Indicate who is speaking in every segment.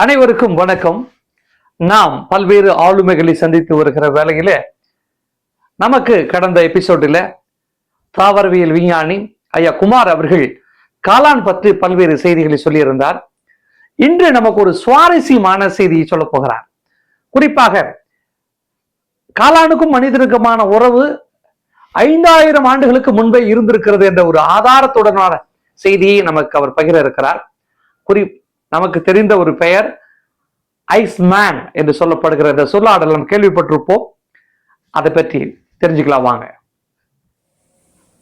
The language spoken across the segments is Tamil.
Speaker 1: அனைவருக்கும் வணக்கம். நாம் பல்வேறு ஆளுமைகளை சந்தித்து வருகிற வேளையில நமக்கு கடந்த எபிசோடில் தாவரவியல் விஞ்ஞானி ஐயா குமார் அவர்கள் காளான் பற்றி பல்வேறு செய்திகளை சொல்லியிருந்தார். இன்று நமக்கு ஒரு சுவாரஸ்யமான செய்தியை சொல்ல போகிறார். குறிப்பாக காளானுக்கும் மனிதனுக்குமான உறவு ஐந்தாயிரம் ஆண்டுகளுக்கு முன்பே இருந்திருக்கிறது என்ற ஒரு ஆதாரத்துடனான செய்தியை நமக்கு அவர் பகிர இருக்கிறார். குறி நமக்கு தெரிந்த ஒரு பெயர் ஐஸ் மேன் என்று சொல்லப்படுகிற இந்த சொல்லாடல் நம்ம கேள்விப்பட்டிருப்போம். அதை பற்றி தெரிஞ்சுக்கலாம் வாங்க.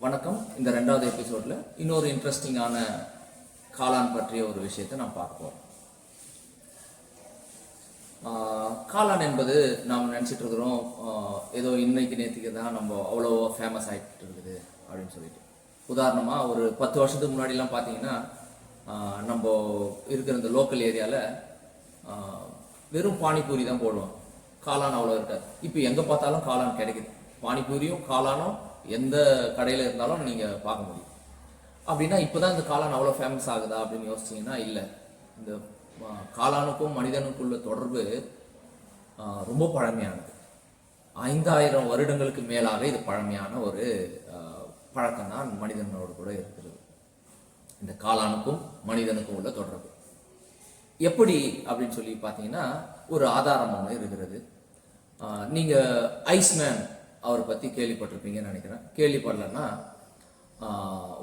Speaker 2: வணக்கம். இந்த ரெண்டாவது எபிசோட்ல இன்னொரு இன்ட்ரெஸ்டிங்கான காளான் பற்றிய ஒரு விஷயத்தை நாம் பார்ப்போம். ஆஹ் காளான் என்பது நாம் நினச்சிட்டு இருக்கிறோம் ஏதோ இன்னைக்கு நேற்றுக்கு தான் நம்ம அவ்வளோ ஃபேமஸ் ஆகிட்டு இருக்குது அப்படின்னு சொல்லிட்டு. உதாரணமாக ஒரு பத்து வருஷத்துக்கு முன்னாடிலாம் பார்த்தீங்கன்னா நம்ம இருக்கிற இந்த லோக்கல் ஏரியாவில் வெறும் பானிபூரி தான் போடுவோம் காளான் அவ்வளோ இருக்காது. இப்போ எங்கே பார்த்தாலும் காளான் கிடைக்குது. பானிபூரியும் காளானும் எந்த கடையில் இருந்தாலும் நீங்கள் பார்க்க முடியும். அப்படின்னா இப்போ தான் இந்த காளான் அவ்வளோ ஃபேமஸ் ஆகுதா அப்படின்னு யோசிச்சிங்கன்னா இல்லை. இந்த காளானுக்கும் மனிதனுக்குள்ள தொடர்பு ரொம்ப பழமையானது. ஐந்தாயிரம் வருடங்களுக்கு மேலாக இது பழமையான ஒரு பழக்கம் தான் மனிதனோடு கூட இருக்கிறது. இந்த காளானுக்கும் மனிதனுக்கும் உள்ள தொடர்பு. எப்படி அப்படின்னு சொல்லி பார்த்தீங்கன்னா ஒரு ஆதாரம் ஒன்று இருக்கிறது. நீங்கள் ஐஸ்மேன் அவரை பற்றி கேள்விப்பட்டிருப்பீங்கன்னு நினைக்கிறேன். கேள்விப்படலன்னா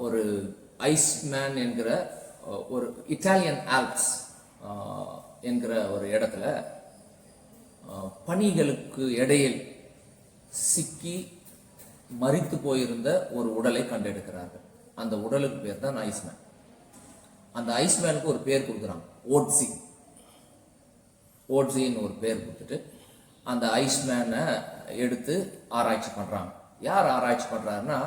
Speaker 2: ஒரு ஐஸ்மேன் என்கிற ஒரு இட்டாலியன் ஆல்ப்ஸ் என்கிற ஒரு இடத்துல பணிகளுக்கு பனிகளுக்கு இடையில் சிக்கி மறித்து போயிருந்த ஒரு உடலை கண்டெடுக்கிறார்கள். அந்த உடலுக்கு பேர் தான் ஐஸ்மேன். அந்த ஐஸ்மேனுக்கு ஒரு பேர் கொடுக்குறாங்க. ஓட்ஸி. ஓட்ஸின்னு ஒரு பேர் கொடுத்துட்டு அந்த ஐஸ்மேனை எடுத்து ஆராய்ச்சி பண்ணுறாங்க யார் ஆராய்ச்சி பண்ணுறாருன்னா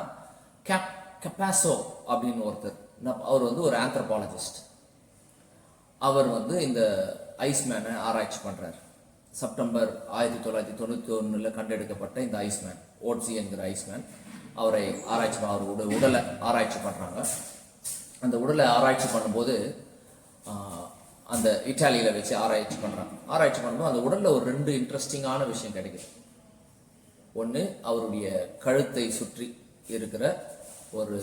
Speaker 2: கேப் கெப்பாசோ அப்படின்னு ஒருத்தர். நான் அவர் வந்து ஒரு ஆந்த்ரபாலஜிஸ்ட் அவர் வந்து இந்த ஐஸ்மேனை ஆராய்ச்சி பண்ணுறார் செப்டம்பர் ஆயிரத்தி தொள்ளாயிரத்தி தொண்ணூற்றி ஒன்றில் கண்டெடுக்கப்பட்ட இந்த ஐஸ்மேன் ஓட்ஸி என்கிற ஐஸ்மேன் அவரை ஆராய்ச்சி அவர் உட உடலை ஆராய்ச்சி பண்ணுறாங்க அந்த உடலை ஆராய்ச்சி பண்ணும்போது அந்த இட்டாலியில் வச்சு ஆராய்ச்சி பண்ணுறாங்க ஆராய்ச்சி பண்ணும்போது அந்த உடலில் ஒரு ரெண்டு இன்ட்ரெஸ்டிங்கான விஷயம் கிடைக்குது. ஒன்று அவருடைய கழுத்தை சுற்றி இருக்கிற ஒரு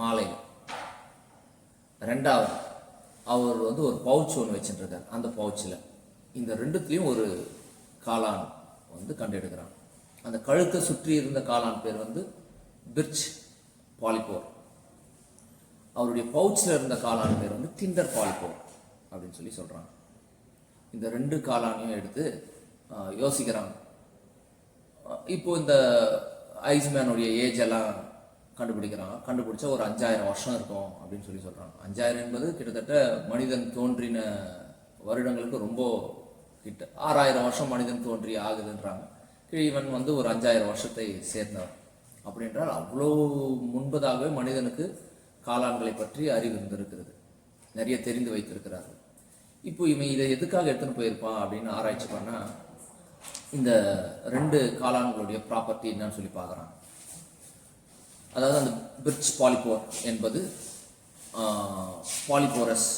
Speaker 2: மாலை ரெண்டாவது அவர் வந்து ஒரு பவுச் ஒன்று வச்சுருக்கார் அந்த பவுச்சில் இந்த ரெண்டுத்துலேயும் ஒரு காளான் வந்து கண்டெடுக்கிறாங்க. அந்த கழுத்தை சுற்றி இருந்த காளான் பேர் வந்து பிர்ச் பாலிபோர். அவருடைய பவுச்சில் இருந்த காளான் பேர் வந்து திண்டர் பாலிபோர் அப்படின்னு சொல்லி சொல்கிறாங்க இந்த ரெண்டு காளானையும் எடுத்து யோசிக்கிறாங்க. இப்போ இந்த ஐஸ்மேனுடைய ஏஜ் எல்லாம் கண்டுபிடிக்கிறாங்க. கண்டுபிடிச்சா ஒரு அஞ்சாயிரம் வருஷம் இருக்கும் அப்படின்னு சொல்லி சொல்கிறாங்க அஞ்சாயிரம் என்பது கிட்டத்தட்ட மனிதன் தோன்றின வருடங்களுக்கு ரொம்ப கிட்ட ஆறாயிரம் வருஷம் மனிதன் தோன்றி ஆகுதுன்றாங்க. இவன் வந்து ஒரு அஞ்சாயிரம் வருஷத்தை சேர்ந்தவன் அப்படின்றால் அவ்வளோ முன்பதாகவே மனிதனுக்கு காளான்களை பற்றி அறிவு இருந்திருக்கிறது. நிறைய தெரிந்து வைத்திருக்கிறார்கள். இப்போ இவன் இதை எதுக்காக எடுத்துன்னு போயிருப்பான் அப்படின்னு ஆராய்ச்சி பண்ணால் இந்த ரெண்டு காளான்களுடைய ப்ராப்பர்ட்டி என்னன்னு சொல்லி பார்க்குறான். அதாவது அந்த பிரிட்ஜ் பாலிபோர் என்பது பாலிபோரஸ்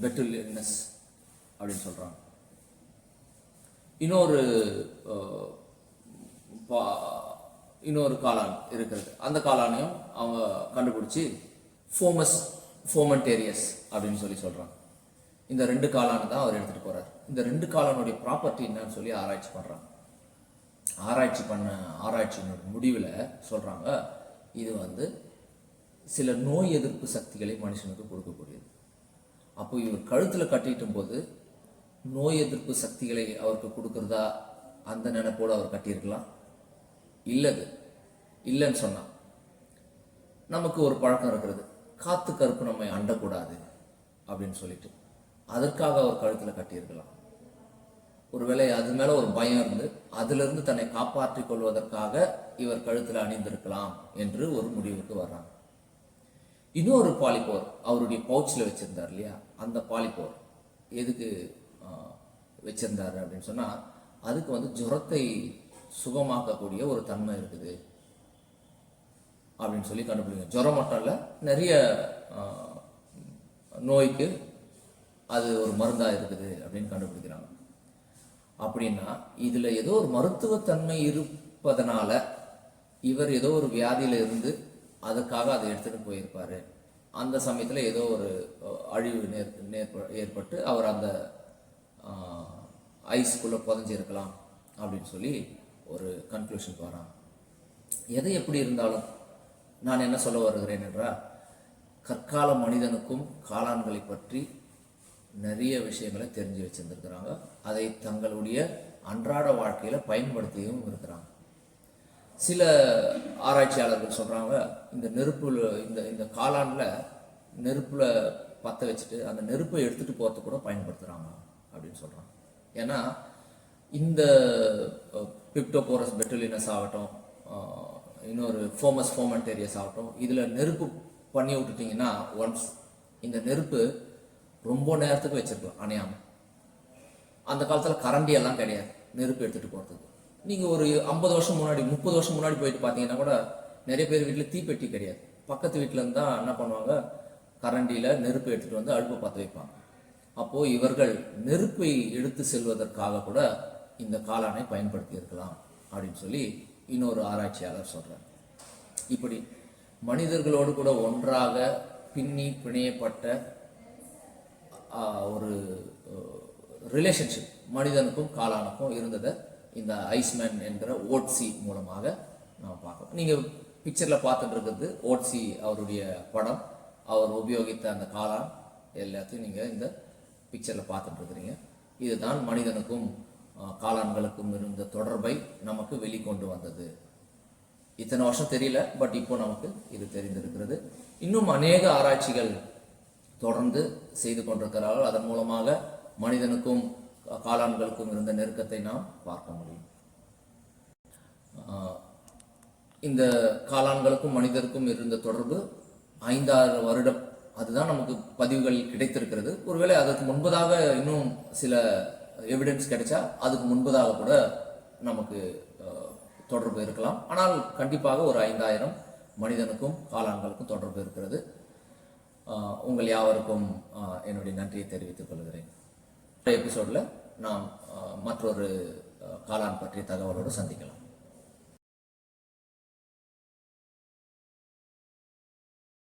Speaker 2: பெட்டுலினஸ் அப்படின்னு சொல்கிறாங்க இன்னொரு பா- இன்னொரு காளான் இருக்கிறது. அந்த காளானையும் அவங்க கண்டுபிடிச்சி ஃபோமஸ் ஃபோமன்டேரியஸ் அப்படின்னு சொல்லி சொல்கிறாங்க இந்த ரெண்டு காளான் தான் அவர் எடுத்துகிட்டு போகிறார் இந்த ரெண்டு காளானுடைய ப்ராப்பர்ட்டி என்னன்னு சொல்லி ஆராய்ச்சி பண்ணுறாங்க ஆராய்ச்சி பண்ண ஆராய்ச்சியினுடைய முடிவில் சொல்கிறாங்க இது வந்து சில நோய் எதிர்ப்பு சக்திகளை மனுஷனுக்கு கொடுக்கக்கூடியது. அப்போ இவர் கழுத்தில் கட்டிட்டும் போது நோய் எதிர்ப்பு சக்திகளை அவருக்கு கொடுக்குறதா அந்த நினைப்போடு அவர் கட்டியிருக்கலாம்? இல்லது. இல்லைன்னு சொன்னால் நமக்கு ஒரு பழக்கம் இருக்கிறது. காத்து கருப்பு நம்மை அண்டக்கூடாது அப்படின்னு சொல்லிட்டு அதற்காக அவர் கழுத்தில் கட்டியிருக்கலாம். ஒருவேளை அது மேலே ஒரு பயம் இருந்து அதிலிருந்து தன்னை காப்பாற்றிக் கொள்வதற்காக இவர் கழுத்தில் அணிந்திருக்கலாம் என்று ஒரு முடிவுக்கு வர்றாங்க. இன்னொரு பாலிபோர் அவருடைய பவுச்சில் வச்சுருந்தார் இல்லையா? அந்த பாலிபோர் எதுக்கு ஆஹ், வச்சிருந்தாரு அப்படின்னு சொன்னால் அதுக்கு வந்து ஜுரத்தை சுகமாக்கக்கூடிய ஒரு தன்மை இருக்குது. அப்படின்னு சொல்லி கண்டுபிடிங்க. ஜுரம் மட்டும் இல்லை நிறைய நோய்க்கு அது ஒரு மருந்தாக இருக்குது அப்படின்னு கண்டுபிடிக்கிறாங்க. அப்படின்னா இதில் ஏதோ ஒரு மருத்துவத்தன்மை இருப்பதனால இவர் ஏதோ ஒரு வியாதியில் இருந்து அதுக்காக அதை எடுத்துகிட்டு போயிருப்பார். அந்த சமயத்தில் ஏதோ ஒரு அழிவு நேர் நேர்ப- ஏற்பட்டு அவர் அந்த ஐஸ்குள்ள புதஞ்சிருக்கலாம் அப்படின்னு சொல்லி ஒரு கன்க்ளூஷனுக்கு வரான் எது எப்படி இருந்தாலும் நான் என்ன சொல்ல வருகிறேன் என்றால் கற்கால மனிதனுக்கும் காளான்களை பற்றி நிறைய விஷயங்களை தெரிஞ்சு வச்சுருந்துருக்குறாங்க. அதை தங்களுடைய அன்றாட வாழ்க்கையில் பயன்படுத்தியும் இருக்கிறாங்க. சில ஆராய்ச்சியாளர்கள் சொல்கிறாங்க இந்த நெருப்பில் இந்த இந்த காளானில் நெருப்பில் பற்ற வச்சுட்டு அந்த நெருப்பை எடுத்துகிட்டு போகிறதுக்கு கூட பயன்படுத்துகிறாங்க அப்படின்னு சொல்கிறாங்க ஏன்னா இந்த பிப்டோபோரஸ் பெட்டுலினஸ் ஆகட்டும் இன்னொரு ஃபோமஸ் ஃபோமன்டேரியஸ் ஆகட்டும் இதில் நெருப்பு பண்ணி விட்டுட்டிங்கன்னா ஒன்ஸ் இந்த நெருப்பு ரொம்ப நேரத்துக்கு வச்சுருக்கலாம் அணையாமல் அந்த காலத்தில் கரண்டி எல்லாம் கிடையாது நெருப்பு எடுத்துகிட்டு போகிறதுக்கு நீங்கள் ஒரு ஐம்பது வருஷம் முன்னாடி முப்பது வருஷம் முன்னாடி போயிட்டு பார்த்தீங்கன்னா கூட நிறைய பேர் வீட்டில் தீப்பெட்டி கிடையாது. பக்கத்து வீட்டிலேருந்து தான் என்ன பண்ணுவாங்க? கரண்டியில் நெருப்பு எடுத்துகிட்டு வந்து அடுப்பை பற்ற வைப்பாங்க. அப்போது இவர்கள் நெருப்பை எடுத்து செல்வதற்காக கூட இந்த காளானை பயன்படுத்தி இருக்கலாம் அப்படின்னு சொல்லி இன்னொரு ஆராய்ச்சியாளர் சொல்கிறார் இப்படி மனிதர்களோடு கூட ஒன்றாக பின்னி பிணையப்பட்ட ஒரு ரிலேஷன்ஷிப் மனிதனுக்கும் காளானுக்கும் இருந்ததை இந்த ஐஸ்மேன் என்கிற ஓட்சி மூலமாக நாம் பார்க்கணும் நீங்கள் பிக்சரில் பார்த்துட்டு இருக்கிறது ஓட்சி அவருடைய படம். அவர் உபயோகித்த அந்த காளான் எல்லாத்தையும் நீங்கள் இந்த பிக்சரில் பார்த்துட்டு இருக்கிறீங்க. இதுதான் மனிதனுக்கும் காளான்களுக்கும் இருந்த தொடர்பை நமக்கு வெளிக்கொண்டு வந்தது. இத்தனை வருஷம் தெரியல பட் இப்போ நமக்கு இது தெரிந்திருக்கிறது. இன்னும் அநேக ஆராய்ச்சிகள் தொடர்ந்து செய்து கொண்டிருக்கிறார்கள். அதன் மூலமாக மனிதனுக்கும் காளான்களுக்கும் இருந்த நெருக்கத்தை நாம் பார்க்க முடியும். இந்த காளான்களுக்கும் மனிதருக்கும் இருந்த தொடர்பு ஐந்தாறு வருடம் அதுதான் நமக்கு பதிவுகள் கிடைத்திருக்கிறது. ஒருவேளை அதற்கு முன்பதாக இன்னும் சில எவிடன்ஸ் கிடைச்சா அதுக்கு முன்பதாக கூட நமக்கு தொடர்பு இருக்கலாம். ஆனால் கண்டிப்பாக ஒரு ஐந்தாயிரம் மனிதனுக்கும் காளான்களுக்கும் தொடர்பு இருக்கிறது. உங்கள் யாவருக்கும் என்னுடைய நன்றியை தெரிவித்துக் கொள்கிறேன். எபிசோடில் நாம் மற்றொரு காளான் பற்றிய தகவலோடு சந்திக்கலாம்.